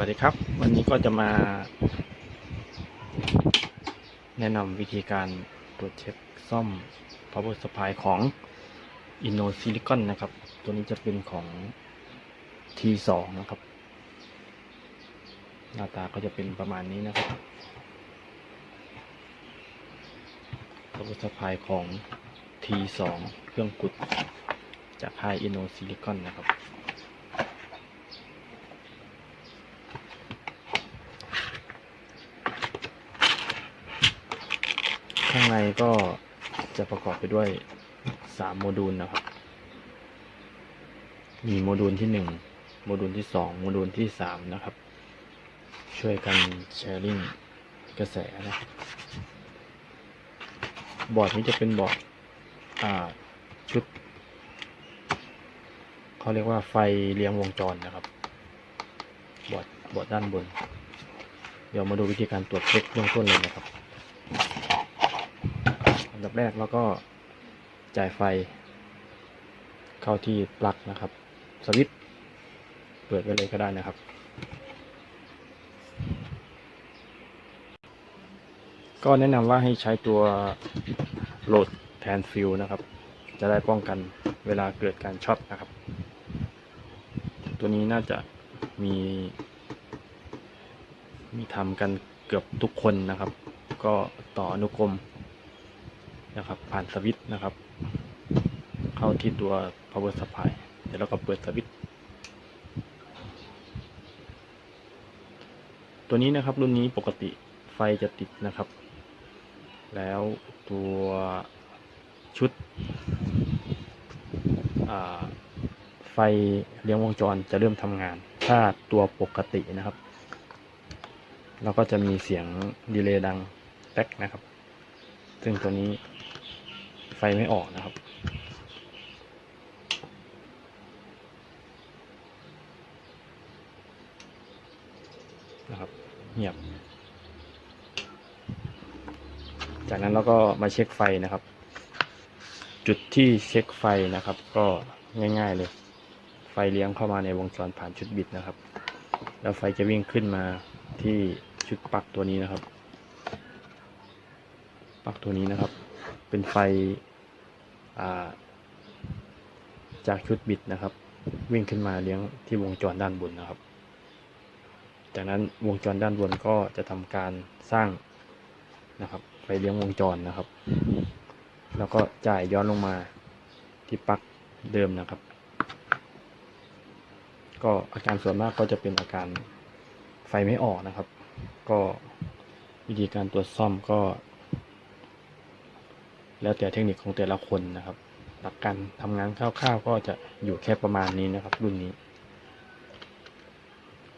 วัสดีครับ วันนี้ก็จะมา แนะนำวิธีการตรวจเช็คซ่อม power supply ของ Inno Silicon นะครับ ตัวนี้จะเป็นของ T2 นะครับ หน้าตาก็จะเป็นประมาณนี้นะครับ power supply ของ T2 เครื่องกุดจากค่าย Inno Silicon นะครับ ข้างในก็จะประกอบไปด้วย 3 โมดูลนะครับ มีโมดูลที่ 1 โมดูลที่ 2 โมดูลที่ 3 นะครับ ช่วยกันแชร์ลิงกระแสนะบอร์ดนี้จะเป็นบอร์ดชุดเขาเรียกว่าไฟเลี้ยงวงจรนะครับ บอร์ดบอร์ดด้านบน เดี๋ยวมาดูวิธีการตรวจเช็คเบื้องต้นเลยนะครับ อันดับแรกเราก็จ่ายไฟ เข้าที่ปลั๊กนะครับ สวิตช์เปิดไว้เลยก็ได้นะครับ ก็แนะนำว่าให้ใช้ตัวโหลดแทนฟิลนะครับ จะได้ป้องกันเวลาเกิดการช็อตนะครับ ตัวนี้น่าจะมี มีทำกันเกือบทุกคนนะครับ ก็ต่ออนุกรม นะครับ ผ่านสวิตช์นะครับ เข้าที่ตัว power supply เดี๋ยวเราก็เปิดสวิตช์ตัวนี้นะครับรุ่นนี้ปกติไฟจะติดนะครับ แล้วตัวชุดไฟเลี้ยงวงจรจะเริ่มทำงาน ถ้าตัวปกตินะครับ เราก็จะมีเสียงดีเลย์ดังแป๊กนะครับ ซึ่งตัวนี้ ไฟไม่ออกนะครับ นะครับเงียบ จากนั้นเราก็มาเช็คไฟนะครับ จุดที่เช็คไฟนะครับ ก็ง่าย ๆ เลย ไฟเลี้ยงเข้ามาในวงจรผ่านชุดบิดนะครับ แล้วไฟจะวิ่งขึ้นมาที่ชุดปลั๊กตัวนี้นะครับปลั๊กตัวนี้นะครับ เป็นไฟ จากชุดบิดนะครับ วิ่งขึ้นมาเลี้ยงที่วงจรด้านบนนะครับ จากนั้นวงจรด้านบนก็จะทำการสร้างนะครับไฟเลี้ยงวงจรนะครับ แล้วก็จ่ายย้อนลงมาที่ปลั๊กเดิมนะครับ ก็อาการส่วนมากก็จะเป็นอาการไฟไม่ออกนะครับ ก็วิธีการตรวจซ่อมก็ แล้วแต่เทคนิคของแต่ละคนนะครับ หลักการทำงานคร่าวๆก็จะอยู่แค่ประมาณนี้นะครับ รุ่นนี้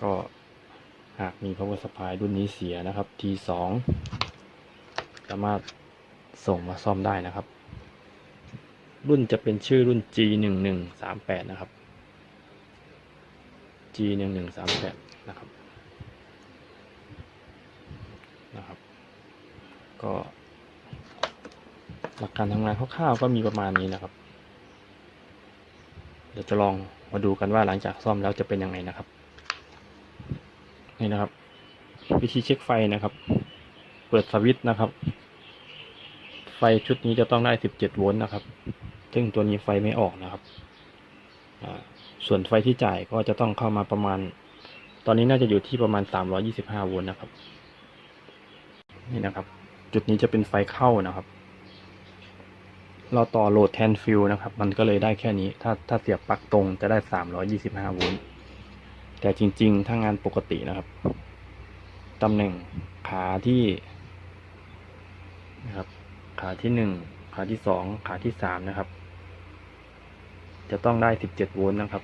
ก็หากมี power supply รุ่นนี้เสียนะครับ T2 สามารถส่งมาซ่อมได้นะครับ รุ่นจะเป็นชื่อรุ่น G1138 นะครับ G1138 นะครับ นะครับ ก็ หลักการทำงานคร่าวๆก็มีประมาณนี้นะครับ เดี๋ยวจะลองมาดูกันว่าหลังจากซ่อมแล้วจะเป็นยังไงนะครับ นี่นะครับ วิธีเช็คไฟนะครับ เปิดสวิตช์นะครับ ไฟชุดนี้จะต้องได้ 17 โวลต์นะครับ ซึ่งตัวนี้ไฟไม่ออกนะครับส่วนไฟที่จ่ายก็จะต้องเข้ามาประมาณ ตอนนี้น่าจะอยู่ที่ประมาณ 325 โวลต์นะครับ นี่นะครับ จุดนี้จะเป็นไฟเข้านะครับ เราต่อโหลดแทนฟิลนะครับ มันก็เลยได้แค่นี้ ถ้าถ้าเสียบปลั๊กตรงจะได้ 325โวลต์ แต่จริง ๆ ถ้างานปกตินะครับ ตำแหน่งขาที่นะครับ ขาที่หนึ่ง ขาที่สอง ขาที่สามนะครับ จะต้องได้ 17โวลต์นะครับ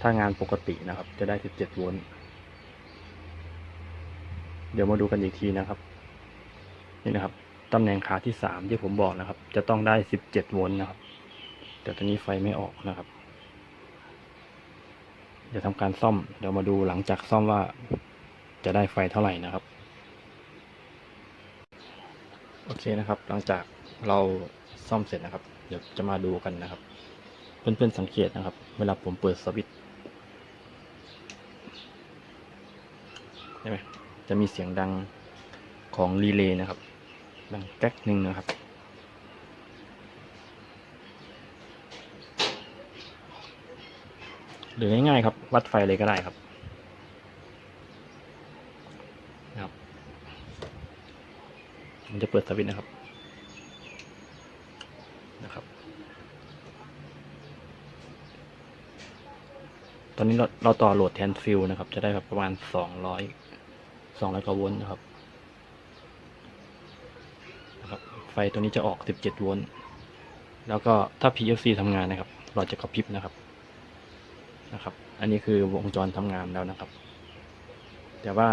ถ้างานปกตินะครับ จะได้ 17โวลต์ เดี๋ยวมาดูกันอีกทีนะครับ นี่นะครับ ตำแหน่งขาที่สามที่ผมบอกนะครับ จะต้องได้17โวลต์นะครับ แต่ตอนนี้ไฟไม่ออกนะครับเดี๋ยวทำการซ่อมเดี๋ยวมาดูหลังจากซ่อมว่าจะได้ไฟเท่าไหร่นะครับ โอเคนะครับ หลังจากเราซ่อมเสร็จนะครับ เดี๋ยวจะมาดูกันนะครับ เพื่อนๆสังเกตนะครับ เวลาผมเปิดสวิตช์ช่ไหมจะมีเสียงดังของรีเลย์นะครับ ดังแก๊กหนึ่งนะครับหรือง่ายๆครับ วัดไฟเลยก็ได้ครับนะครับผมจะเปิดสวิตช์นะครับนะครับ ตอนนี้เราเราต่อโหลดแทนฟิลนะครับ จะได้แบบประมาณสองร้อยสองร้อยกว่าโวลต์นะครับนะครับ ไฟตัวนี้จะออกสิบเจ็ดโวลต์ แล้วก็ถ้า PFC ทำงานนะครับเราจะกระพริบนะครับ นะครับ อันนี้คือวงจรทำงานแล้วนะครับ แต่ว่า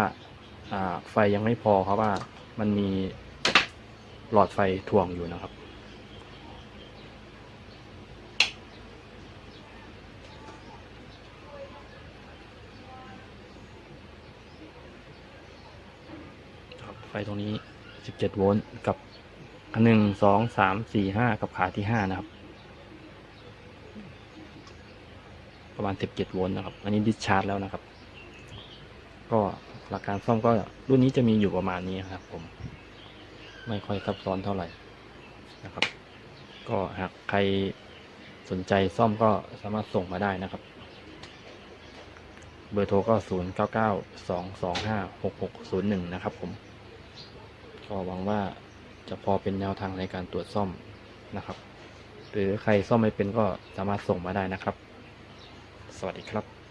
ไฟยังไม่พอเพราะว่ามันมีหลอดไฟถ่วงอยู่นะครับครับไฟตรงนี้ 17 โวลต์กับ หนึ่งสองสามสี่ห้ากับขาที่ห้านะครับ ประมาณ17โวลต์นะครับ อันนี้ดิสชาร์จแล้วนะครับ ก็หลักการซ่อมก็รุ่นนี้จะมีอยู่ประมาณนี้ครับ ผม ไม่ค่อยซับซ้อนเท่าไหร่นะครับ ก็หากใครสนใจซ่อมก็สามารถส่งมาได้นะครับ เบอร์โทรก็ 0 9 9 2 2 5 6 6 0 1 นะครับผม ก็หวังว่า จะพอเป็นแนวทางในการตรวจซ่อมนะครับ หรือใครซ่อมไม่เป็นก็สามารถส่งมาได้นะครับ สวัสดีครับ